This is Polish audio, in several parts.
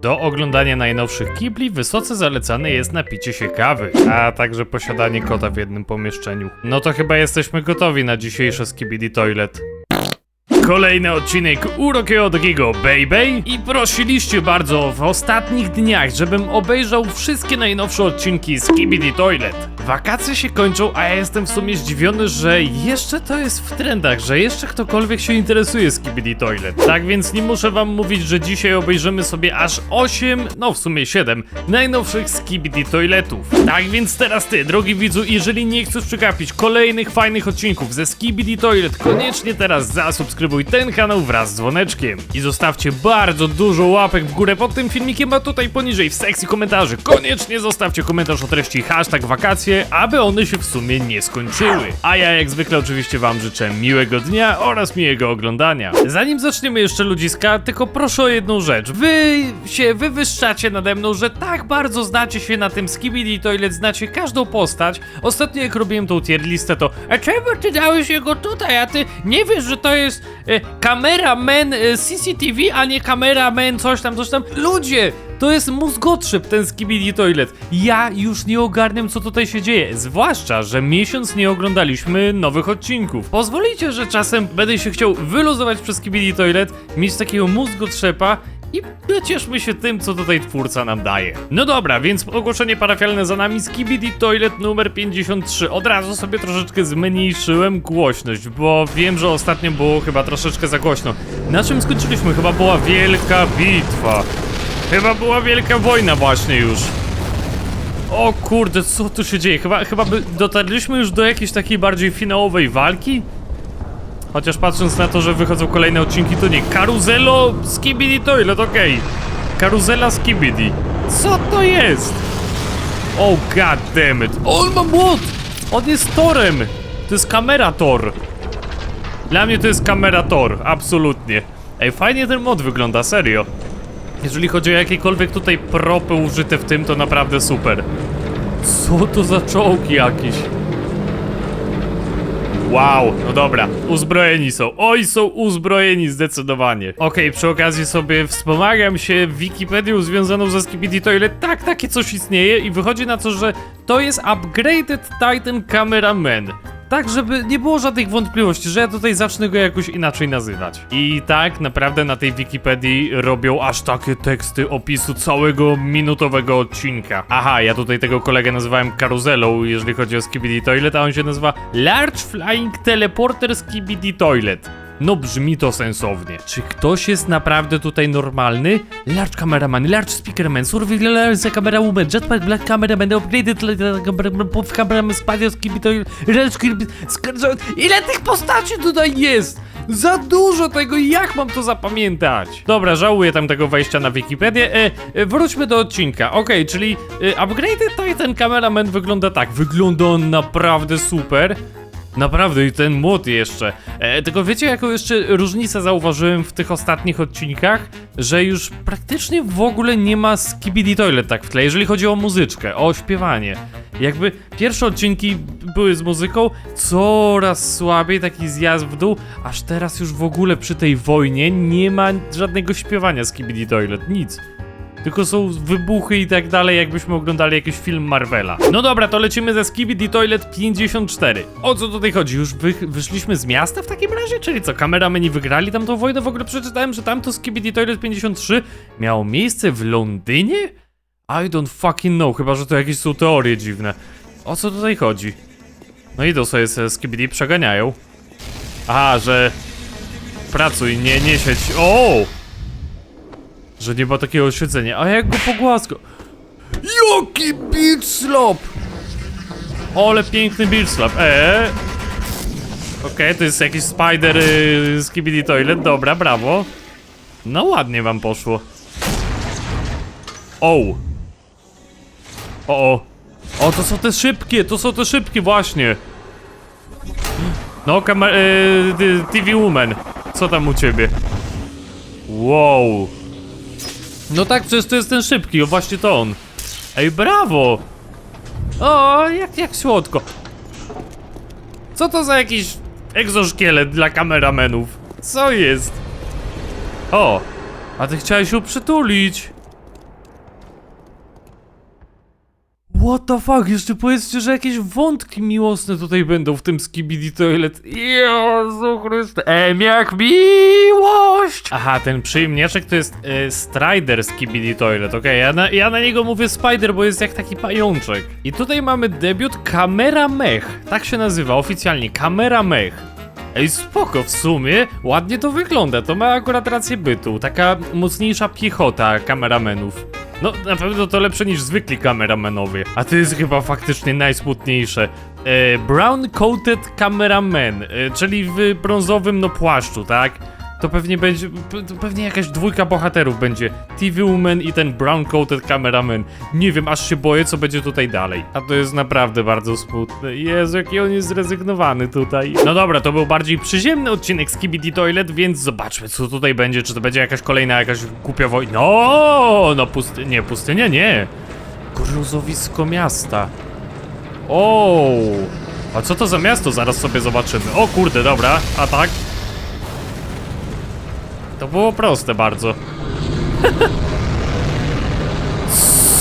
Do oglądania najnowszych kibli wysoce zalecane jest napicie się kawy, a także posiadanie kota w jednym pomieszczeniu. No to chyba jesteśmy gotowi na dzisiejsze Skibidi Toilet. Kolejny odcinek Urokiego Gigo Baby i prosiliście bardzo w ostatnich dniach, żebym obejrzał wszystkie najnowsze odcinki Skibidi Toilet. Wakacje się kończą, a ja jestem w sumie zdziwiony, że jeszcze to jest w trendach, że jeszcze ktokolwiek się interesuje Skibidi Toilet. Tak więc nie muszę wam mówić, że dzisiaj obejrzymy sobie aż 8, no w sumie 7 najnowszych Skibidi Toiletów. Tak więc teraz ty, drogi widzu, jeżeli nie chcesz przegapić kolejnych fajnych odcinków ze Skibidi Toilet, koniecznie teraz zasubskrybuj ten kanał wraz z dzwoneczkiem. I zostawcie bardzo dużo łapek w górę pod tym filmikiem, a tutaj poniżej w sekcji komentarzy koniecznie zostawcie komentarz o treści hashtag wakacje, aby one się w sumie nie skończyły. A ja jak zwykle oczywiście wam życzę miłego dnia oraz miłego oglądania. Zanim zaczniemy jeszcze ludziska, tylko proszę o jedną rzecz. Wy się wywyższacie nade mną, że tak bardzo znacie się na tym Skibidi Toilet, znacie każdą postać. Ostatnio jak robiłem tą tier listę, to a czemu ty dałeś jego tutaj, a ty nie wiesz, że to jest e, kameraman e, CCTV, a nie kameraman coś tam, coś tam. Ludzie! To jest mózgotrzeb ten Skibidi Toilet. Ja już nie ogarniam co tutaj się dzieje, zwłaszcza, że miesiąc nie oglądaliśmy nowych odcinków. Pozwolicie, że czasem będę się chciał wyluzować przez Skibidi Toilet, mieć takiego mózgotrzepa i cieszmy się tym, co tutaj twórca nam daje. No dobra, więc ogłoszenie parafialne za nami Skibidi Toilet numer 53. Od razu sobie troszeczkę zmniejszyłem głośność, bo wiem, że ostatnio było chyba troszeczkę za głośno. Na czym skończyliśmy? Chyba była wielka bitwa. Chyba była wielka wojna właśnie już. O kurde, co tu się dzieje? Chyba, chyba by dotarliśmy już do jakiejś takiej bardziej finałowej walki? Chociaż patrząc na to, że wychodzą kolejne odcinki, to nie. Karuzelo Skibidi Toilet, okej. Karuzela Skibidi. Co to jest? Oh god damn it. On ma młot! On jest torem! To jest kamera Tor. Dla mnie to jest kamera Tor, absolutnie. Ej, fajnie ten mod wygląda, serio. Jeżeli chodzi o jakiekolwiek tutaj propy użyte w tym, to naprawdę super. Co to za czołgi jakieś? Wow, no dobra, uzbrojeni są. Oj, są uzbrojeni zdecydowanie. Okej, przy okazji sobie wspomagam się Wikipedią związaną ze Skibidi Toilet. Tak, takie coś istnieje i wychodzi na to, że to jest Upgraded Titan Cameraman. Tak, żeby nie było żadnych wątpliwości, że ja tutaj zacznę go jakoś inaczej nazywać. I tak, naprawdę na tej Wikipedii robią aż takie teksty opisu całego minutowego odcinka. Aha, ja tutaj tego kolegę nazywałem karuzelą, jeżeli chodzi o Skibidi Toilet, a on się nazywa Large Flying Teleporter Skibidi Toilet. No brzmi to sensownie. Czy ktoś jest naprawdę tutaj normalny? Large cameraman, large speakerman, surveillance camera woman, jetpack black cameraman, upgraded cameraman, large skibidi, Ile tych postaci tutaj jest? Za dużo tego, jak mam to zapamiętać? Dobra, żałuję tam tego wejścia na Wikipedię. E, e, wróćmy do odcinka. Okej, czyli e, Upgraded Titan Cameraman wygląda tak. Wygląda on naprawdę super. Naprawdę i ten młot jeszcze. E, tylko wiecie jaką jeszcze różnicę zauważyłem w tych ostatnich odcinkach? Że już praktycznie w ogóle nie ma Skibidi Toilet tak w tle, jeżeli chodzi o muzyczkę, o śpiewanie. Jakby pierwsze odcinki były z muzyką, coraz słabiej, taki zjazd w dół, aż teraz już w ogóle przy tej wojnie nie ma żadnego śpiewania Skibidi Toilet, nic. Tylko są wybuchy i tak dalej, jakbyśmy oglądali jakiś film Marvela. No dobra, to lecimy ze Skibidi Toilet 54. O co tutaj chodzi? Już wy, wyszliśmy z miasta w takim razie? Czyli co, kamerameni wygrali tam tą wojnę? W ogóle przeczytałem, że tamto Skibidi Toilet 53 miało miejsce w Londynie? I don't fucking know, chyba że to jakieś są teorie dziwne. O co tutaj chodzi? No idą sobie ze Skibidi, przeganiają. Aha, że... Pracuj, nie, nie siedź. O! Że nie ma takiego oświetlenia. A jak go pogłasko? Jaki beat slop! Ole piękny beat slop. Eee. Okej, to jest jakiś spider yy, z Kibidi Toilet. Dobra, brawo. No ładnie wam poszło. O. O, o. O, to są te szybkie, to są te szybkie właśnie. No, kamer... Yy, TV Woman. Co tam u ciebie? Wow. No tak, przecież to jest ten szybki, o właśnie to on. Ej, brawo! O, jak, jak słodko. Co to za jakiś egzoszkielet dla kameramenów? Co jest? O, a ty chciałeś się przytulić. What the fuck, jeszcze powiedzcie, że jakieś wątki miłosne tutaj będą w tym Skibidi Toilet. Jezu Chryste, em jak miłość! Aha, ten przyjemniaczek to jest e, Strider Skibidi Toilet, okej, ja, na, ja na niego mówię Spider, bo jest jak taki pajączek. I tutaj mamy debiut Kamera Mech, tak się nazywa oficjalnie, Kamera Mech. Ej, spoko, w sumie ładnie to wygląda, to ma akurat rację bytu, taka mocniejsza piechota kameramenów. No, na pewno to lepsze niż zwykli kameramenowie. A to jest chyba faktycznie najsmutniejsze. E, brown Coated Cameraman, e, czyli w brązowym no płaszczu, tak? To pewnie będzie, to pewnie jakaś dwójka bohaterów będzie. TV Woman i ten Brown Coated Cameraman. Nie wiem, aż się boję, co będzie tutaj dalej. A to jest naprawdę bardzo smutne. Jezu, jaki on jest zrezygnowany tutaj. No dobra, to był bardziej przyziemny odcinek z Kibidi Toilet, więc zobaczmy, co tutaj będzie. Czy to będzie jakaś kolejna, jakaś głupia wojna. No, no pusty... nie, pustynia nie. Gruzowisko miasta. O, a co to za miasto? Zaraz sobie zobaczymy. O kurde, dobra, a tak? To było proste bardzo.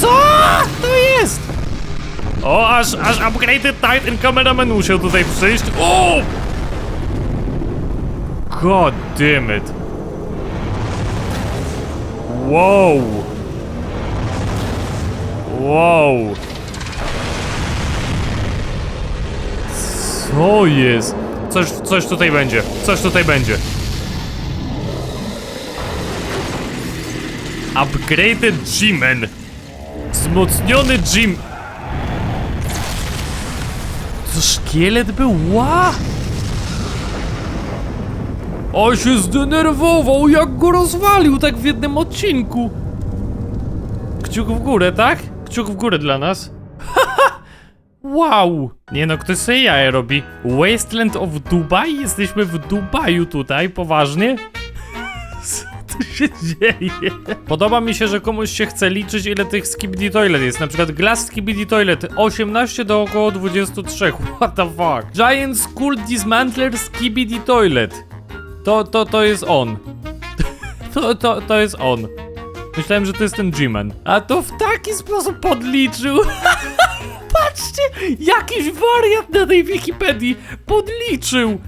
Co to jest? O, aż, aż upgraded Titan Cameraman musiał tutaj przyjść. O! God damn it. Wow. Wow. Co jest? Coś, coś tutaj będzie. Coś tutaj będzie. Upgraded G-Man. Wzmocniony Jim. To szkielet był? Ła! O się zdenerwował, jak go rozwalił tak w jednym odcinku. Kciuk w górę, tak? Kciuk w górę dla nas. Wow! Nie no, ktoś sobie jaja robi. Wasteland of Dubai? Jesteśmy w Dubaju tutaj, poważnie? Się dzieje? Podoba mi się, że komuś się chce liczyć, ile tych Skibidi Toilet jest. Na przykład Glass Skibidi Toilet 18 do około 23. What the fuck? Giant School Dismantler Skibidi Toilet. To, to, to jest on. To, to, to jest on. Myślałem, że to jest ten G-Man. A to w taki sposób podliczył. Patrzcie, jakiś wariat na tej Wikipedii podliczył.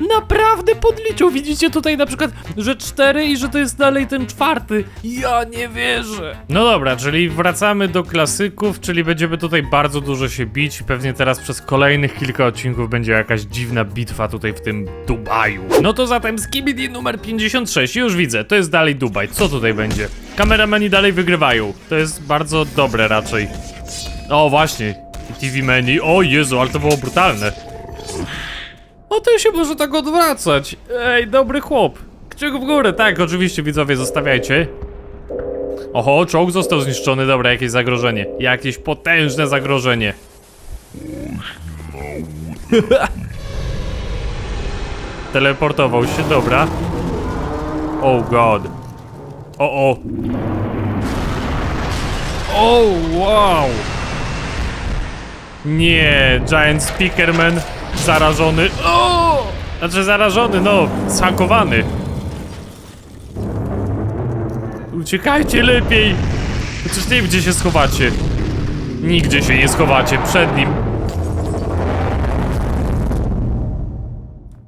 Naprawdę podliczył. Widzicie tutaj na przykład, że cztery i że to jest dalej ten czwarty. Ja nie wierzę. No dobra, czyli wracamy do klasyków, czyli będziemy tutaj bardzo dużo się bić i pewnie teraz przez kolejnych kilka odcinków będzie jakaś dziwna bitwa tutaj w tym Dubaju. No to zatem Skibidi numer 56, już widzę, to jest dalej Dubaj. Co tutaj będzie? Kameramani dalej wygrywają. To jest bardzo dobre raczej. O właśnie, TV menu. O Jezu, ale to było brutalne. O, to się może tak odwracać. Ej, dobry chłop. Kciuk w górę, tak, oczywiście widzowie, zostawiajcie. Oho, czołg został zniszczony, dobra, jakieś zagrożenie. Jakieś potężne zagrożenie. Teleportował się, dobra. Oh god. O, o. O, wow. Nie, Giant Speakerman zarażony. O! Znaczy zarażony, no, zhakowany. Uciekajcie lepiej. Przecież nie wiem, gdzie się schowacie. Nigdzie się nie schowacie przed nim.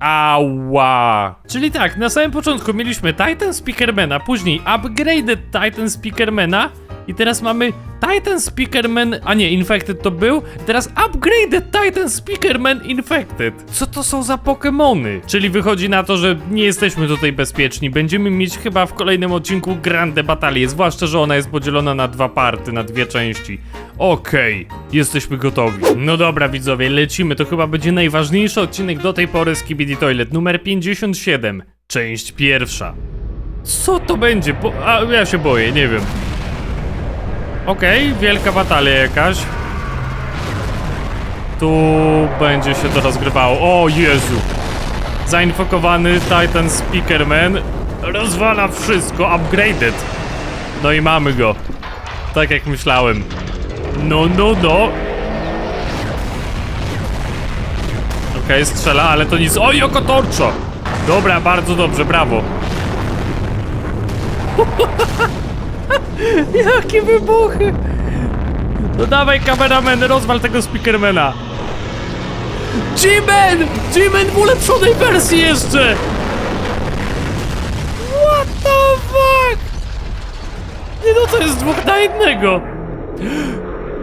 Ała. Czyli tak, na samym początku mieliśmy Titan Speakermana, później Upgraded Titan Speakermana i teraz mamy Titan Speakerman, a nie, Infected to był, teraz Upgraded Titan Speakerman Infected. Co to są za Pokémony? Czyli wychodzi na to, że nie jesteśmy tutaj bezpieczni, będziemy mieć chyba w kolejnym odcinku Grande Batalię, zwłaszcza, że ona jest podzielona na dwa party, na dwie części. Okej, jesteśmy gotowi. No dobra widzowie, lecimy, to chyba będzie najważniejszy odcinek do tej pory z Kibidi Toilet, numer 57, część pierwsza. Co to będzie? Po... A, ja się boję, nie wiem. Okej, wielka batalia jakaś. Tu będzie się to rozgrywało. O Jezu! Zainfokowany Titan Speakerman rozwala wszystko, upgraded. No i mamy go. Tak jak myślałem. No, no, no. Okej, strzela, ale to nic. Oj, oko torczo! Dobra, bardzo dobrze, brawo. Jakie wybuchy! No dawaj kameraman, rozwal tego speakermana. G-Man! G-Man w ulepszonej wersji jeszcze! What the fuck? Nie no, to jest dwóch na jednego.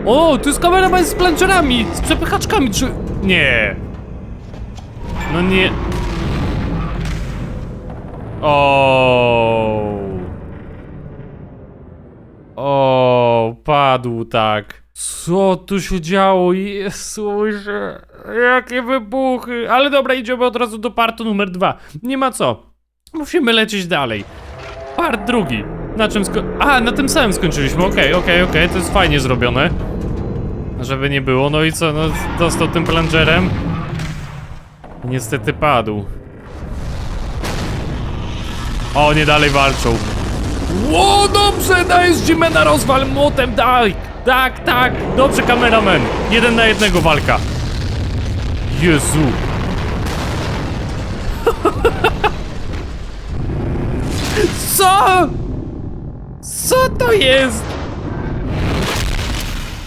O, tu jest kameraman z planczerami, z przepychaczkami, czy... Nie. No nie... O. O, padł tak. Co tu się działo? Jezu, jakie wybuchy. Ale dobra, idziemy od razu do partu numer dwa. Nie ma co. Musimy lecieć dalej. Part drugi. Na czym sko... A, na tym samym skończyliśmy. Okej, okej, okej, to jest fajnie zrobione. Żeby nie było. No i co, no dostał tym plungerem. Niestety padł. O, nie dalej walczą. Ło, dobrze, dajesz Jimena rozwal młotem, daj! Tak, tak, dobrze, kameraman. Jeden na jednego walka. Jezu. Co? Co to jest?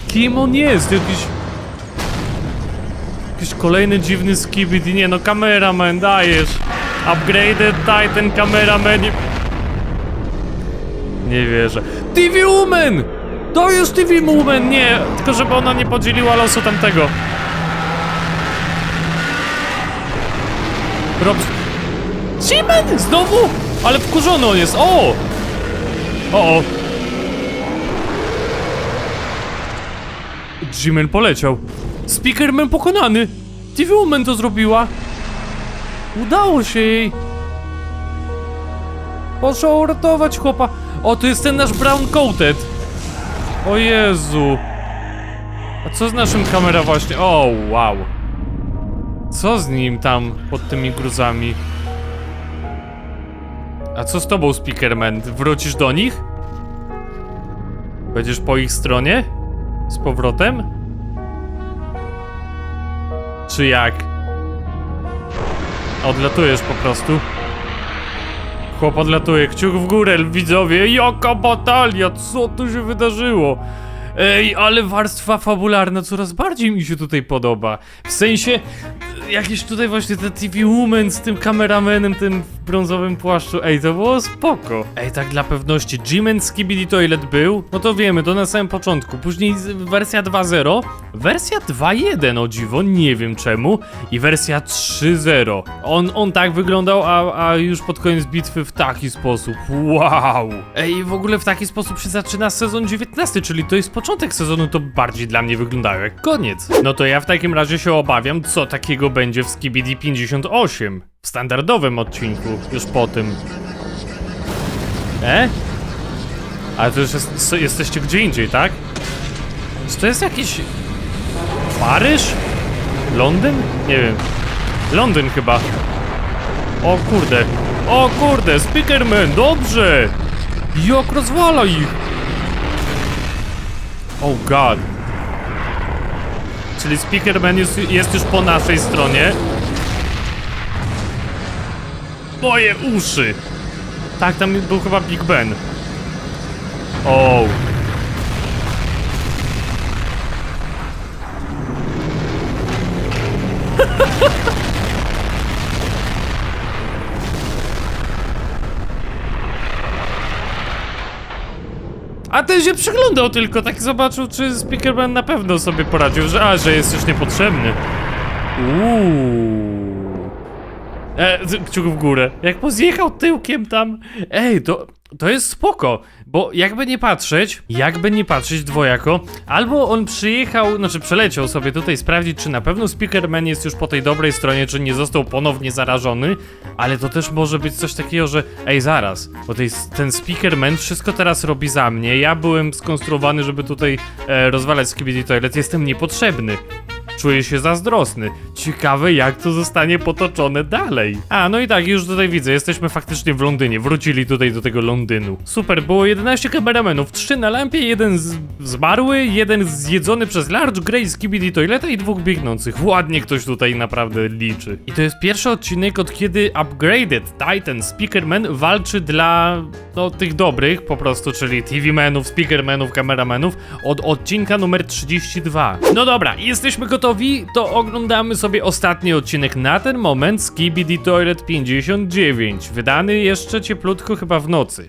Kim on jest? Jakiś... Jakiś kolejny dziwny skibidi. Nie no, kameraman, dajesz. Upgraded Titan kameraman. Nie... Wierzę. TV Woman! To jest TV Woman! Nie, tylko żeby ona nie podzieliła losu tamtego. Rob... Jimen! Znowu? Ale wkurzony on jest. O! O, o. Poleciał. Speakerman pokonany. TV Woman to zrobiła. Udało się jej. Poszła uratować chłopa. O, to jest ten nasz brown coated. O Jezu. A co z naszym kamera właśnie? O, wow. Co z nim tam pod tymi gruzami? A co z tobą, Speakerman? Wrócisz do nich? Będziesz po ich stronie? Z powrotem? Czy jak? Odlatujesz po prostu? Chłop odlatuje, kciuk w górę, widzowie, jaka batalia, co tu się wydarzyło? Ej, ale warstwa fabularna coraz bardziej mi się tutaj podoba. W sensie, jakieś tutaj właśnie te TV Woman z tym kameramenem, tym w brązowym płaszczu, ej, to było spoko. Ej, tak dla pewności, G-Man Skibidi Toilet był, no to wiemy, to na samym początku. Później wersja 2.0, wersja 2.1 o dziwo, nie wiem czemu, i wersja 3.0. On, on tak wyglądał, a, a już pod koniec bitwy w taki sposób. Wow! Ej, w ogóle w taki sposób się zaczyna sezon 19, czyli to jest początek sezonu, to bardziej dla mnie wyglądało jak koniec. No to ja w takim razie się obawiam, co takiego będzie w Skibidi 58. W standardowym odcinku, już po tym. E? Ale to już jest, jesteście gdzie indziej, tak? Czy to jest jakiś... Paryż? Londyn? Nie wiem. Londyn chyba. O kurde. O kurde, Speakerman, dobrze! Jak rozwala ich! Oh god. Czyli Speakerman jest, jest już po naszej stronie. Moje uszy! Tak, tam był chyba Big Ben. O. ten się przyglądał tylko, tak zobaczył, czy Speakerman na pewno sobie poradził, że a, że jest już niepotrzebny. Uuu. E, kciuk w górę. Jak pozjechał tyłkiem tam. Ej, to, to jest spoko, bo jakby nie patrzeć, jakby nie patrzeć dwojako, albo on przyjechał, znaczy przeleciał sobie tutaj sprawdzić, czy na pewno Speakerman jest już po tej dobrej stronie, czy nie został ponownie zarażony, ale to też może być coś takiego, że ej, zaraz, bo tej, ten Speakerman wszystko teraz robi za mnie, ja byłem skonstruowany, żeby tutaj e, rozwalać Skibidi Toilet, jestem niepotrzebny. Czuję się zazdrosny. Ciekawe, jak to zostanie potoczone dalej. A, no i tak, już tutaj widzę, jesteśmy faktycznie w Londynie. Wrócili tutaj do tego Londynu. Super, było 11 kameramenów, 3 na lampie, jeden z... zmarły, jeden zjedzony przez Large Grey Skibidi Toileta i dwóch biegnących. Ładnie ktoś tutaj naprawdę liczy. I to jest pierwszy odcinek, od kiedy Upgraded Titan Speakerman walczy dla, no, tych dobrych po prostu, czyli TV-menów, speakermenów, kameramenów od odcinka numer 32. No dobra, jesteśmy gotowi, to oglądamy sobie ostatni odcinek na ten moment Skibidi Toilet 59, wydany jeszcze cieplutko chyba w nocy.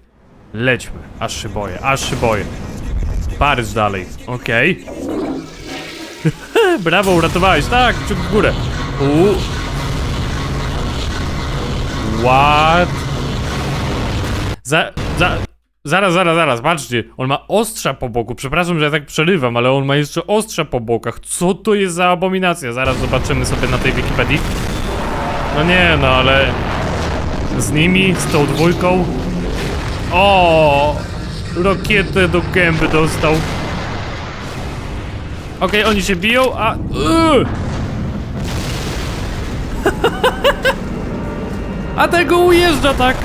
Lećmy, aż się boję, aż się boję. Paryż dalej, okej. Brawo, uratowałeś, tak, kciuk w górę. Uuu. What? Za, za, zaraz, zaraz, zaraz, patrzcie, on ma ostrza po boku, przepraszam, że ja tak przerywam, ale on ma jeszcze ostrza po bokach, co to jest za abominacja? Zaraz zobaczymy sobie na tej Wikipedii. No nie, no ale z nimi, z tą dwójką. O, rakietę do gęby dostał. Okej, oni się biją, a... A tego ujeżdża tak!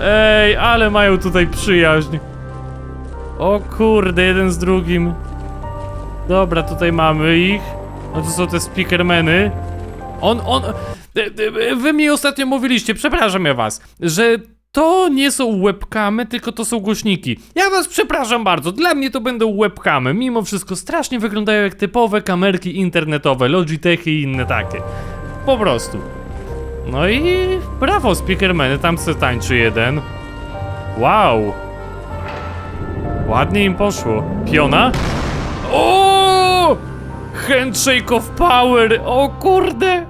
Ej, ale mają tutaj przyjaźń. O kurde, jeden z drugim. Dobra, tutaj mamy ich. No to są te speakermeny. On, on... e, e, Wy mi ostatnio mówiliście, przepraszam ja was, że to nie są webkamy, tylko to są głośniki. Ja was przepraszam bardzo, dla mnie to będą webkamy. Mimo wszystko strasznie wyglądają jak typowe kamerki internetowe, Logitechy i inne takie. Po prostu. No i brawo, speakermeny, tam se tańczy jeden. Wow. Ładnie im poszło. Piona? O! Handshake of power! O kurde!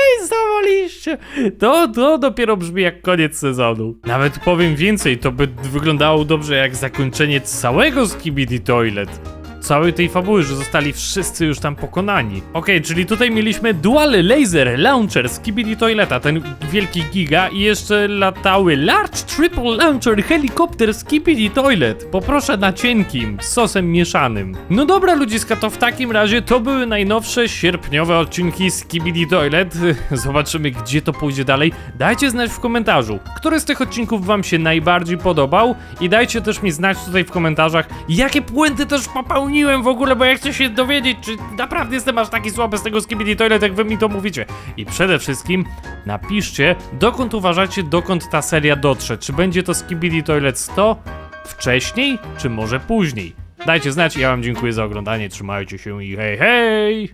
Ej, zawaliście! To, to dopiero brzmi jak koniec sezonu. Nawet powiem więcej, to by wyglądało dobrze jak zakończenie całego Skibidi Toilet. Całej tej fabuły, że zostali wszyscy już tam pokonani. Okej, czyli tutaj mieliśmy Dual Laser Launcher Skibidi Toileta, ten wielki giga i jeszcze latały Large Triple Launcher Helikopter Skibidi Toilet. Poproszę na cienkim, z sosem mieszanym. No dobra ludziska, to w takim razie to były najnowsze sierpniowe odcinki Skibidi Toilet. Zobaczymy gdzie to pójdzie dalej. Dajcie znać w komentarzu, który z tych odcinków wam się najbardziej podobał i dajcie też mi znać tutaj w komentarzach, jakie błędy też popełniłem w ogóle, bo ja chcę się dowiedzieć, czy naprawdę jestem aż taki słaby z tego Skibidi Toilet, jak wy mi to mówicie. I przede wszystkim napiszcie, dokąd uważacie, dokąd ta seria dotrze. Czy będzie to Skibidi Toilet 100 wcześniej, czy może później? Dajcie znać, ja wam dziękuję za oglądanie, trzymajcie się i hej hej!